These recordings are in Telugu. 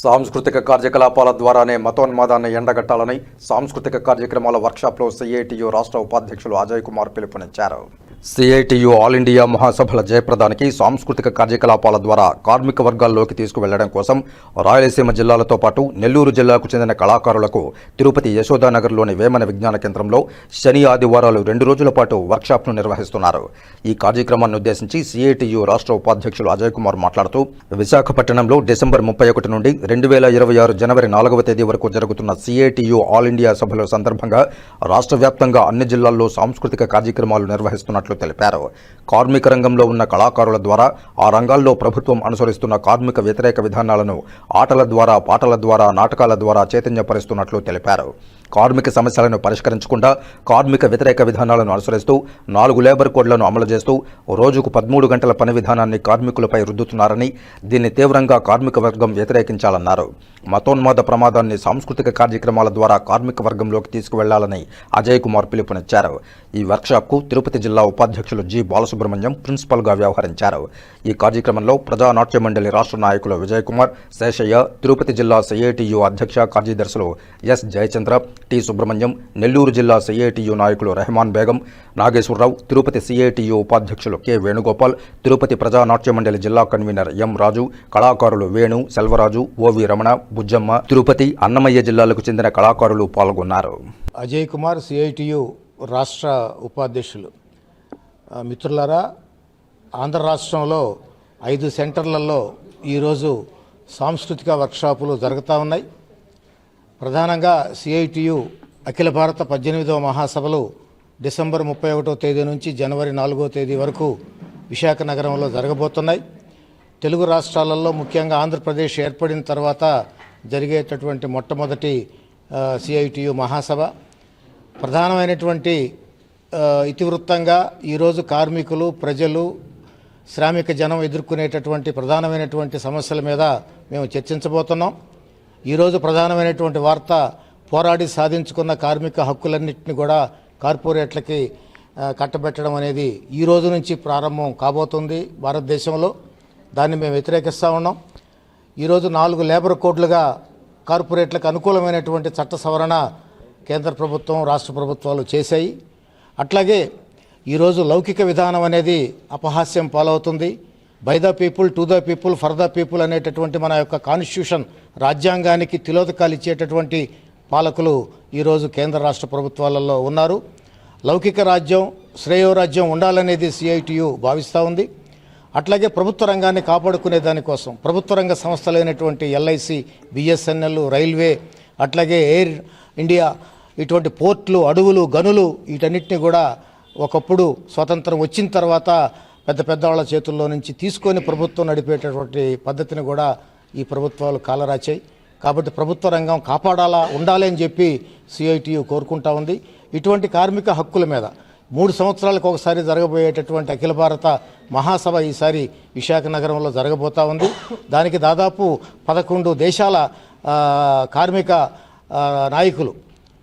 సాంస్కృతిక కార్యకలాపాల ద్వారానే మతోన్మాదాన్ని ఎండగట్టాలని సాంస్కృతిక కార్యక్రమాల వర్క్షాప్లో సిఐటియు రాష్ట్ర ఉపాధ్యక్షులు అజయ్ కుమార్ పిలుపునిచ్చారు. సిఐటియు ఆల్ ఇండియా మహాసభల జయప్రదానికి సాంస్కృతిక కార్యకలాపాల ద్వారా కార్మిక వర్గాల్లోకి తీసుకువెళ్ళడం కోసం రాయలసీమ జిల్లాలతో పాటు నెల్లూరు జిల్లాకు చెందిన కళాకారులకు తిరుపతి యశోదానగర్లోని వేమన విజ్ఞాన కేంద్రంలో శని ఆదివారాలు రెండు రోజుల పాటు వర్క్షాప్ను నిర్వహిస్తున్నారు. ఈ కార్యక్రమాన్ని ఉద్దేశించి సిఐటియు రాష్ట్ర ఉపాధ్యక్షులు అజయ్ కుమార్ మాట్లాడుతూ విశాఖపట్నంలో డిసెంబర్ ముప్పై ఒకటి నుండి రెండు వేల ఇరవై ఆరు జనవరి నాలుగవ తేదీ వరకు జరుగుతున్న సిఐటియు ఆల్ ఇండియా సభల సందర్భంగా రాష్ట్ర వ్యాప్తంగా అన్ని జిల్లాల్లో సాంస్కృతిక కార్యక్రమాలు నిర్వహిస్తున్నట్లు తెలిపారు. కార్మిక రంగంలో ఉన్న కళాకారుల ద్వారా ఆ రంగాల్లో ప్రభుత్వం అనుసరిస్తున్న కార్మిక వ్యతిరేక విధానాలను ఆటల ద్వారా పాటల ద్వారా నాటకాల ద్వారా చైతన్యపరుస్తున్నట్లు తెలిపారు. కార్మిక సమస్యలను పరిష్కరించకుండా కార్మిక వ్యతిరేక విధానాలను అనుసరిస్తూ నాలుగు లేబర్ కోడ్లను అమలు చేస్తూ రోజుకు పదమూడు గంటల పని విధానాన్ని కార్మికులపై రుద్దుతున్నారని దీన్ని తీవ్రంగా కార్మిక వర్గం వ్యతిరేకించాలన్నారు. మతోన్మాద ప్రమాదాన్ని సాంస్కృతిక కార్యక్రమాల ద్వారా కార్మిక వర్గంలోకి తీసుకువెళ్ళాలని అజయ్ కుమార్ పిలుపునిచ్చారు. ఈ వర్క్షాప్కు తిరుపతి జిల్లా ఉపాధ్యక్షులు జి. బాలసుబ్రహ్మణ్యం ప్రిన్సిపల్గా వ్యవహరించారు. ఈ కార్యక్రమంలో ప్రజా నాట్య మండలి రాష్ట్ర నాయకులు విజయ్ కుమార్ శేషయ్య తిరుపతి జిల్లా సిఐటియు అధ్యక్ష కార్యదర్శులు ఎస్. జయచంద్ర టి సుబ్రహ్మణ్యం నెల్లూరు జిల్లా సిఐటియు నాయకులు రెహమాన్ బేగం నాగేశ్వరరావు తిరుపతి సిఐటియు ఉపాధ్యక్షులు కె వేణుగోపాల్ తిరుపతి ప్రజా మండలి జిల్లా కన్వీనర్ ఎం రాజు కళాకారులు వేణు సెల్వరాజు ఓవి రమణ బుజ్జమ్మ తిరుపతి అన్నమయ్య జిల్లాలకు చెందిన కళాకారులు పాల్గొన్నారు. అజయ్ కుమార్ సిఐటియు రాష్ట్ర ఉపాధ్యక్షులు. మిత్రులారా ఆంధ్ర రాష్ట్రంలో ఐదు సెంటర్లలో ఈరోజు సాంస్కృతిక వర్క్షాపులు జరుగుతూ ఉన్నాయి. ప్రధానంగా సిఐటియు అఖిల భారత పద్దెనిమిదవ మహాసభలు డిసెంబర్ ముప్పై ఒకటో తేదీ నుంచి జనవరి నాలుగో తేదీ వరకు విశాఖ నగరంలో జరగబోతున్నాయి. తెలుగు రాష్ట్రాలలో ముఖ్యంగా ఆంధ్రప్రదేశ్ ఏర్పడిన తర్వాత జరిగేటటువంటి మొట్టమొదటి సిఐటియు మహాసభ. ప్రధానమైనటువంటి ఇతివృత్తంగా ఈరోజు కార్మికులు ప్రజలు శ్రామిక జనం ఎదుర్కొనేటటువంటి ప్రధానమైనటువంటి సమస్యల మీద మేము చర్చించబోతున్నాం. ఈరోజు ప్రధానమైనటువంటి వార్త పోరాడి సాధించుకున్న కార్మిక హక్కులన్నింటినీ కూడా కార్పొరేట్లకి కట్టబెట్టడం అనేది ఈ రోజు నుంచి ప్రారంభం కాబోతుంది భారతదేశంలో. దాన్ని మేము వ్యతిరేకిస్తూ ఉన్నాం. ఈరోజు నాలుగు లేబర్ కోడ్లుగా కార్పొరేట్లకు అనుకూలమైనటువంటి చట్ట సవరణ కేంద్ర ప్రభుత్వం రాష్ట్ర ప్రభుత్వాలు చేశాయి. అట్లాగే ఈరోజు లౌకిక విధానం అనేది అపహాస్యం పాలవుతుంది. By the people to the people for the people అనేటటువంటి మన యొక్క కాన్స్టిట్యూషన్ రాజ్యాంగానికి తిలోదకాలు ఇచ్చేటటువంటి పాలకులు ఈరోజు కేంద్ర రాష్ట్ర ప్రభుత్వాలలో ఉన్నారు. లౌకిక రాజ్యం శ్రేయోరాజ్యం ఉండాలనేది సిఐటియు భావిస్తూ ఉంది. అట్లాగే ప్రభుత్వ రంగాన్ని కాపాడుకునే దానికోసం ప్రభుత్వ రంగ సంస్థలైనటువంటి ఎల్ఐసి బిఎస్ఎన్ఎల్ రైల్వే అట్లాగే ఎయిర్ ఇండియా ఇటువంటి పోర్ట్లు అడవులు గనులు వీటన్నిటిని కూడా ఒకప్పుడు స్వతంత్రం వచ్చిన తర్వాత పెద్ద పెద్దవాళ్ళ చేతుల్లో నుంచి తీసుకొని ప్రభుత్వం నడిపేటటువంటి పద్ధతిని కూడా ఈ ప్రభుత్వాలు కాలరాచాయి కాబట్టి ప్రభుత్వ రంగం కాపాడాలా ఉండాలి అని చెప్పి సిఐటియు కోరుకుంటా ఉంది. ఇటువంటి కార్మిక హక్కుల మీద మూడు సంవత్సరాలకు ఒకసారి జరగబోయేటటువంటి అఖిల భారత మహాసభ ఈసారి విశాఖ నగరంలో జరగబోతా ఉంది. దానికి దాదాపు పదకొండు దేశాల కార్మిక నాయకులు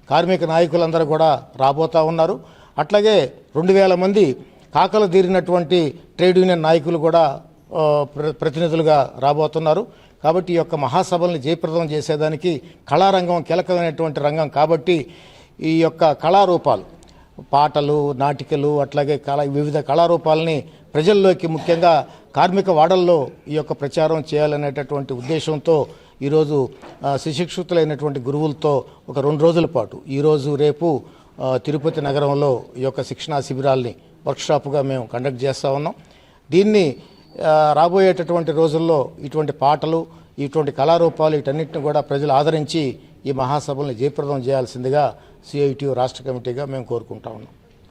కార్మిక నాయకులందరూ కూడా రాబోతా ఉన్నారు. అట్లాగే రెండు వేల మంది కాకలు తీరినటువంటి ట్రేడ్ యూనియన్ నాయకులు కూడా ప్రతినిధులుగా రాబోతున్నారు. కాబట్టి ఈ యొక్క మహాసభల్ని జయప్రదం చేసేదానికి కళారంగం కీలకమైనటువంటి రంగం కాబట్టి ఈ యొక్క కళారూపాలు పాటలు నాటికలు అట్లాగే కళ వివిధ కళారూపాలని ప్రజల్లోకి ముఖ్యంగా కార్మిక వాడల్లో ఈ యొక్క ప్రచారం చేయాలనేటటువంటి ఉద్దేశంతో ఈరోజు ఆ, గురువులతో ఒక రెండు రోజుల పాటు ఈరోజు రేపు తిరుపతి నగరంలో ఈ యొక్క శిక్షణా శిబిరాల్ని వర్క్షాప్గా మేము కండక్ట్ చేస్తూ ఉన్నాం. దీన్ని రాబోయేటటువంటి రోజుల్లో ఇటువంటి పాటలు ఇటువంటి కళారూపాలు వీటన్నిటిని కూడా ప్రజలు ఆదరించి ఈ మహాసభల్ని జయప్రదం చేయాల్సిందిగా సిఐటియు రాష్ట్ర కమిటీగా మేము కోరుకుంటా ఉన్నాం.